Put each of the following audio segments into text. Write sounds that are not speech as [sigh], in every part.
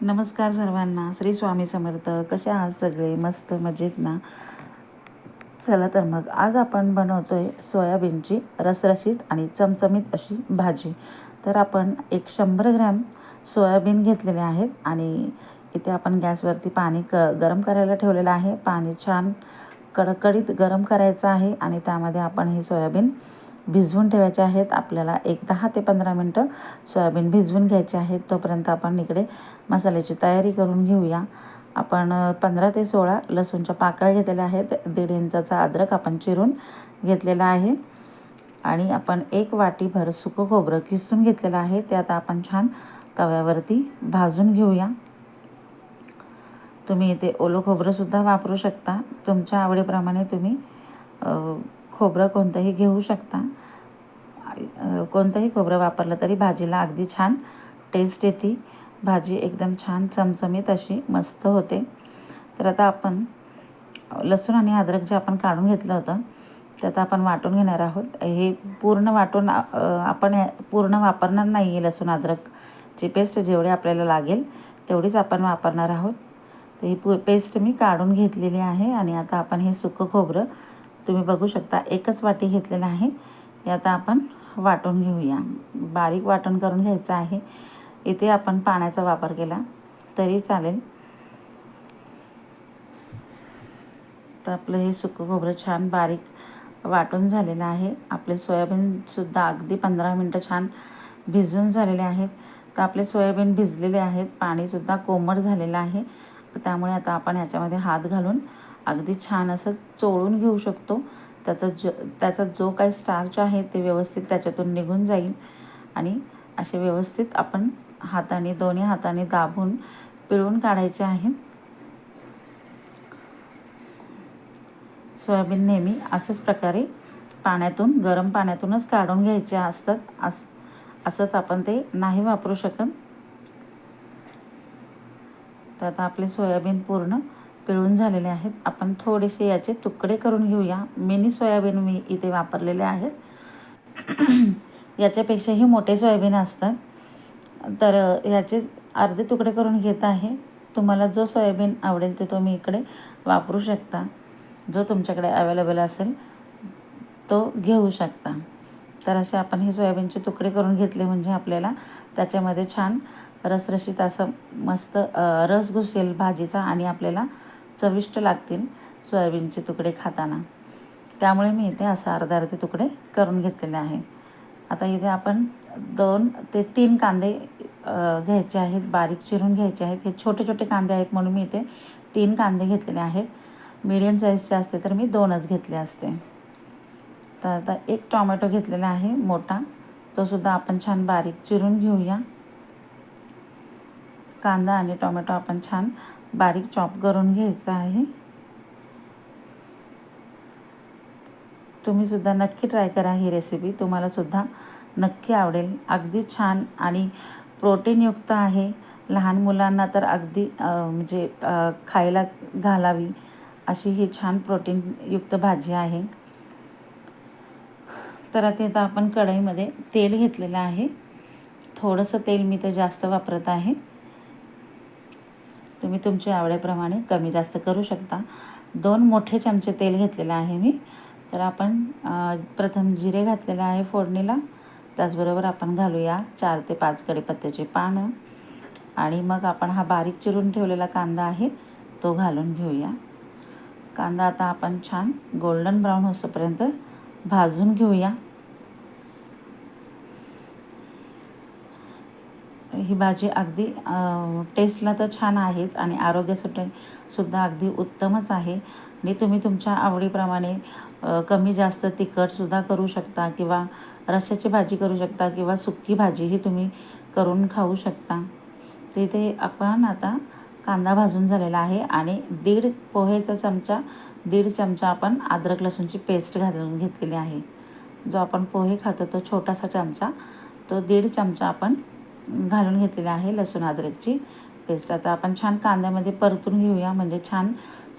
नमस्कार सर्वांना. श्री स्वामी समर्थ. कसे आहात सगळे? मस्त मजेत ना? चला तर मग. आज आपण बनवतोय सोयाबीनची रसरशीत आणि चमचमीत अशी भाजी. तर आपण एक शंभर ग्रॅम सोयाबीन घेतलेले आहेत आणि इथे आपण गॅसवरती पाणी क गरम करायला ठेवलेलं आहे. पाणी छान कडकडीत गरम करायचं आहे आणि त्यामध्ये आपण हे सोयाबीन भिजवून ठेवायचे आहेत. आपल्याला एक दहा ते पंधरा मिनटं सोयाबीन भिजवून घ्यायचे आहेत. तोपर्यंत आपण इकडे मसाल्याची तयारी करून घेऊया. आपण पंधरा ते सोळा लसूणच्या पाकळ्या घेतलेल्या आहेत. दीड इंचाचा अद्रक आपण चिरून घेतलेला आहे. आणि आपण एक वाटीभर सुकं खोबरं किसून घेतलेलं आहे. ते आता आपण छान तव्यावरती भाजून घेऊया. तुम्ही इथे ओलं खोबरंसुद्धा वापरू शकता. तुमच्या आवडीप्रमाणे तुम्ही खोबरं कोणतंही घेऊ शकता. कोणतंही खोबरं वापरलं तरी भाजीला अगदी छान टेस्ट येते. भाजी एकदम छान चमचमीत अशी मस्त होते. तर आता आपण लसूण आणि अद्रक जे आपण काढून घेतलं होतं ते आता आपण वाटून घेणार आहोत. हे पूर्ण वाटून आपण पूर्ण वापरणार नाही आहे लसूण अद्रकची पेस्ट जेवढी आपल्याला लागेल तेवढीच आपण वापरणार आहोत. तर ही पू पेस्ट मी काढून घेतलेली आहे आणि आता आपण हे सुकं खोबरं तुम्ही बघू शकता एकच वाटी घेतलेलं आहे. हे आता आपण वाटून घेऊया. बारीक वाटण करून घ्यायचं आहे. इथे आपण पाण्याचा वापर केला तरी चालेल. तर आपलं हे सुकं खोबरं छान बारीक वाटून झालेलं आहे. आपले सोयाबीनसुद्धा अगदी पंधरा मिनटं छान भिजून झालेले आहेत. तर आपले सोयाबीन भिजलेले आहेत. पाणीसुद्धा कोमट झालेलं आहे. त्यामुळे आता आपण ह्याच्यामध्ये हात घालून अगदी छान असं चोळून घेऊ शकतो. त्याचा ज त्याचा जो काही स्टार्च आहे ते व्यवस्थित त्याच्यातून निघून जाईल. आणि असे व्यवस्थित आपण हाताने दोन्ही हाताने दाबून पिळून काढायचे आहेत. सोयाबीन नेहमी अशाच प्रकारे पाण्यातून गरम पाण्यातूनच काढून घ्यायचे असतात. अस असंच आपण ते नाही वापरू शकत. तर आता आपले सोयाबीन पूर्ण पिळून झालेले आहेत. आपण थोडेसे याचे तुकडे करून घेऊया. मिनी सोयाबीन मी इथे वापरलेले आहेत. [clears throat] याच्यापेक्षाही मोठे सोयाबीन असतात. तर याचे अर्धे तुकडे करून घेत आहे. तुम्हाला जो सोयाबीन आवडेल ते तुम्ही इकडे वापरू शकता. जो तुमच्याकडे अवेलेबल असेल तो घेऊ शकता. तर असे आपण हे सोयाबीनचे तुकडे करून घेतले म्हणजे आपल्याला त्याच्यामध्ये छान रसरशीत असं मस्त रस घुसेल भाजीचा आणि आपल्याला चविष्ट लागतील सोयाबीनचे तुकडे खाताना. त्यामुळे मी इथे असं अर्धा अर्धे तुकडे करून घेतलेले आहे. आता इथे आपण दोन ते तीन कांदे घ्यायचे आहेत बारीक चिरून घ्यायचे आहेत. हे छोटे छोटे कांदे आहेत म्हणून मी इथे तीन कांदे घेतलेले आहेत. मीडियम साईजचे असते तर मी दोनच घेतले असते. तर आता एक टॉमॅटो घेतलेला आहे मोठा. तो सुद्धा आपण छान बारीक चिरून घेऊया. कांदा आणि टोमॅटो आपण छान बारीक चॉप करून घ्यायचा आहे. तुम्हीसुद्धा नक्की ट्राय करा ही रेसिपी. तुम्हालासुद्धा नक्की आवडेल. अगदी छान आणि प्रोटीनयुक्त आहे. लहान मुलांना तर अगदी म्हणजे खायला घालावी अशी ही छान प्रोटीनयुक्त भाजी आहे. तर आता आपण कढईमध्ये तेल घेतलेलं आहे. थोडंसं तेल मी तर जास्त वापरत आहे. तुम्ही तुमच्या आवडीप्रमाणे कमी जास्त करू शकता. दोन मोठे चमचे तेल घेतलेलं आहे मी. तर आपण प्रथम जिरे घातलेलं आहे फोडणीला. त्याचबरोबर आपण घालूया चार ते पाच कढीपत्त्याचे पानं. आणि मग आपण हा बारीक चिरून ठेवलेला कांदा आहे तो घालून घेऊया. कांदा आता आपण छान गोल्डन ब्राऊन होसोपर्यंत भाजून घेऊया. ही भाजी अगदी टेस्टला तर छान आहेच आणि आरोग्यासाठी सुद्धा अगदी उत्तमच आहे. आणि तुम्ही तुमच्या आवडीप्रमाणे कमी जास्त तिखटसुद्धा करू शकता किंवा रश्याची भाजी करू शकता किंवा सुक्की भाजीही तुम्ही करून खाऊ शकता. तिथे आपण आता कांदा भाजून झालेला आहे आणि दीड पोहेचा चमचा दीड चमचा आपण अद्रक लसूणची पेस्ट घालून घेतलेली आहे. जो आपण पोहे खातो तो छोटासा चमचा तो दीड चमचा आपण घालून घेतलेली आहे लसूण अद्रकची पेस्ट. आता आपण छान कांद्यामध्ये परतून घेऊया. म्हणजे छान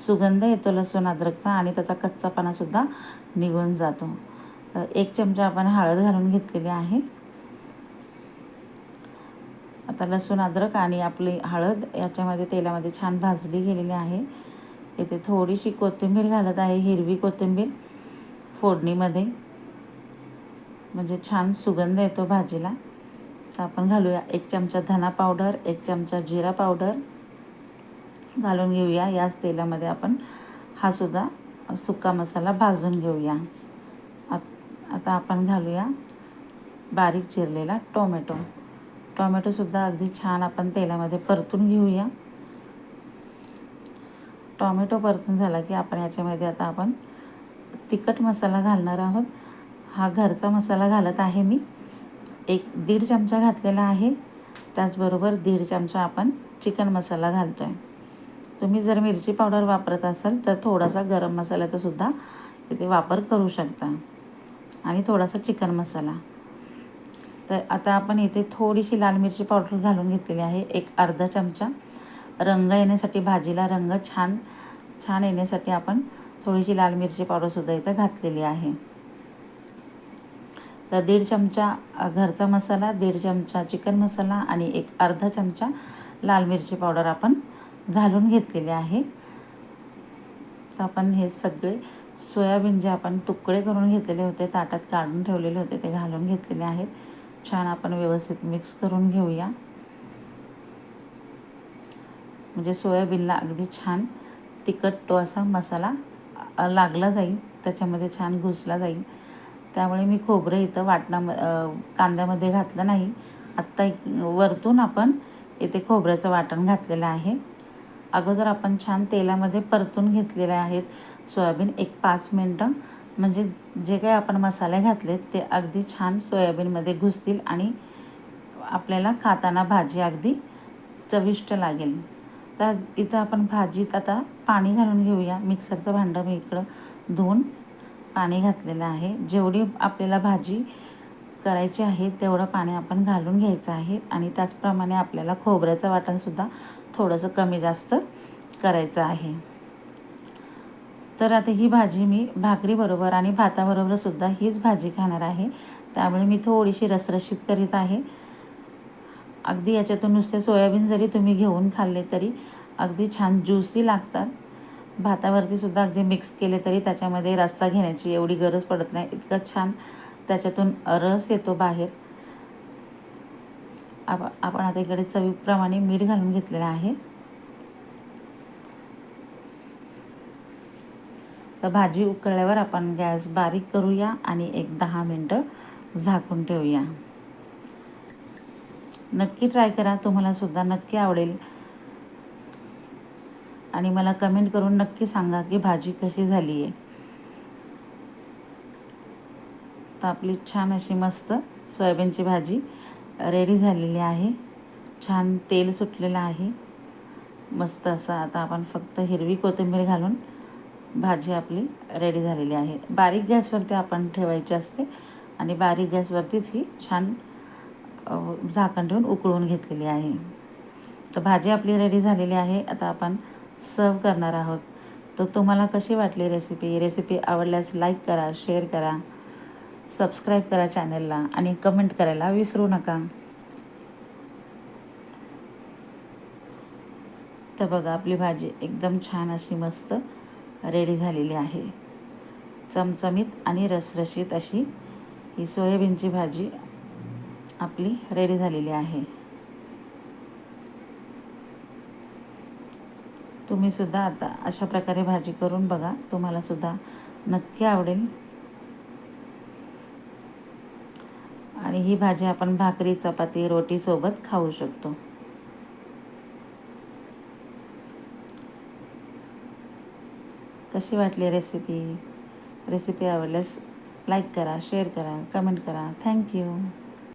सुगंध येतो लसूण अद्रकचा आणि त्याचा कच्चापणासुद्धा निघून जातो. एक चमचा आपण हळद घालून घेतलेली आहे. आता लसूण अद्रक आणि आपली हळद याच्यामध्ये तेलामध्ये छान भाजली गेलेली आहे. इथे थोडीशी कोथिंबीर घालत आहे हिरवी कोथिंबीर फोडणीमध्ये. म्हणजे छान सुगंध येतो भाजीला. तर आपण घालूया. एक चमचा धना पावडर एक चमचा जिरा पावडर घालून घेऊया. याच तेलामध्ये आपण हा सुद्धा सुका मसाला भाजून घेऊया. आता आपण घालूया बारीक चिरलेला टोमॅटो. टोमॅटोसुद्धा अगदी छान आपण तेलामध्ये परतून घेऊया. टोमॅटो परतून झाला की आपण याच्यामध्ये आता आपण तिखट मसाला घालणार आहोत. हा घरचा मसाला घालत आहे मी. एक दीड चमचा घातलेला आहे. त्याचबरोबर दीड चमचा आपण चिकन मसाला घालतो आहे तुम्ही जर मिरची पावडर वापरत असाल तर थोडासा गरम मसाल्याचा सुद्धा इथे वापर करू शकता. आणि थोडासा चिकन मसाला. तर आता आपण इथे थोडीशी लाल मिरची पावडर घालून घेतलेली आहे. एक अर्धा चमचा. रंग येण्यासाठी भाजीला रंग छान छान येण्यासाठी आपण थोडीशी लाल मिरची पावडरसुद्धा इथं घातलेली आहे. तर दीड चमचा घरचा मसाला दीड चमचा चिकन मसाला आणि एक अर्धा चमचा लाल मिरची पावडर आपण घालून घेतलेली आहे. तर आपण हे सगळे सोयाबीन जे आपण तुकडे करून घेतलेले होते ताटात काढून ठेवलेले होते ते घालून घेतलेले आहेत. छान आपण व्यवस्थित मिक्स करून घेऊया. म्हणजे सोयाबीनला अगदी छान तिखट तो असा मसाला लागला जाईल त्याच्यामध्ये छान घुसला जाईल. त्यामुळे मी खोबरं इथं वाटणा कांद्यामध्ये घातलं नाही. आत्ता एक वरतून आपण इथे खोबऱ्याचं वाटण घातलेलं आहे. अगोदर आपण छान तेलामध्ये परतून घेतलेले आहेत सोयाबीन एक पाच मिनटं. म्हणजे जे काही आपण मसाले घातलेत ते अगदी छान सोयाबीनमध्ये घुसतील आणि आपल्याला खाताना भाजी अगदी चविष्ट लागेल. तर इथं आपण भाजीत आता पाणी घालून घेऊया. मिक्सरचं भांडं मी इकडं धुवून पाणी घातलेलं आहे. जेवढी आपल्याला भाजी करायची आहे तेवढं पाणी आपण घालून घ्यायचं आहे आणि त्याचप्रमाणे आपल्याला खोबऱ्याचं वाटणसुद्धा थोडंसं कमी जास्त करायचं आहे. तर आता ही भाजी मी भाकरीबरोबर आणि भाताबरोबरसुद्धा हीच भाजी खाणार आहे. त्यामुळे मी थोडीशी रसरशीत करीत आहे. अगदी याच्यातून नुसते सोयाबीन जरी तुम्ही घेऊन खाल्ले तरी अगदी छान ज्युसी लागतात. भातावरती सुद्धा अगदी मिक्स केले तरी त्याच्यामध्ये रस्सा घेण्याची एवढी गरज पडत नाही. इतका छान त्याच्यातून रस येतो बाहेर. आप आपण आता इकडे चवीप्रमाणे मीठ घालून घेतलेलं आहे. तर भाजी उकळल्यावर आपण गॅस बारीक करूया आणि एक दहा मिनटं झाकून ठेवूया. नक्की ट्राय करा. तुम्हाला सुद्धा नक्की आवडेल. आणि मला कमेंट करून नक्की सांगा की भाजी कशी झाली आहे. तर आपली छान अशी मस्त सोयाबीनची भाजी रेडी झालेली आहे. छान तेल सुटलेलं आहे. मस्त असं आता आपण फक्त हिरवी कोथिंबीर घालून भाजी आपली रेडी झालेली आहे. बारीक गॅसवरती आपण ठेवायची असते आणि बारीक गॅसवरतीच ही छान झाकण ठेवून उकळून घेतलेली आहे. तर भाजी आपली रेडी झालेली आहे. आता आपण सर्व करणार आहोत. तर तुम्हाला कशी वाटली रेसिपी रेसिपी आवडल्यास लाईक करा शेअर करा सबस्क्राईब करा चॅनलला आणि कमेंट करायला विसरू नका. तर बघा आपली भाजी एकदम छान अशी मस्त रेडी झालेली आहे. चमचमीत आणि रसरशीत अशी ही सोयाबीनची भाजी आपली रेडी झालेली आहे. तुम्ही सुद्धा आता अशा प्रकारे भाजी करून बघा. तुम्हालासुद्धा नक्की आवडेल. आणि ही भाजी आपण भाकरी चपाती रोटीसोबत खाऊ शकतो. कशी वाटली रेसिपी? रेसिपी आवडल्यास लाईक करा शेअर करा कमेंट करा. Thank you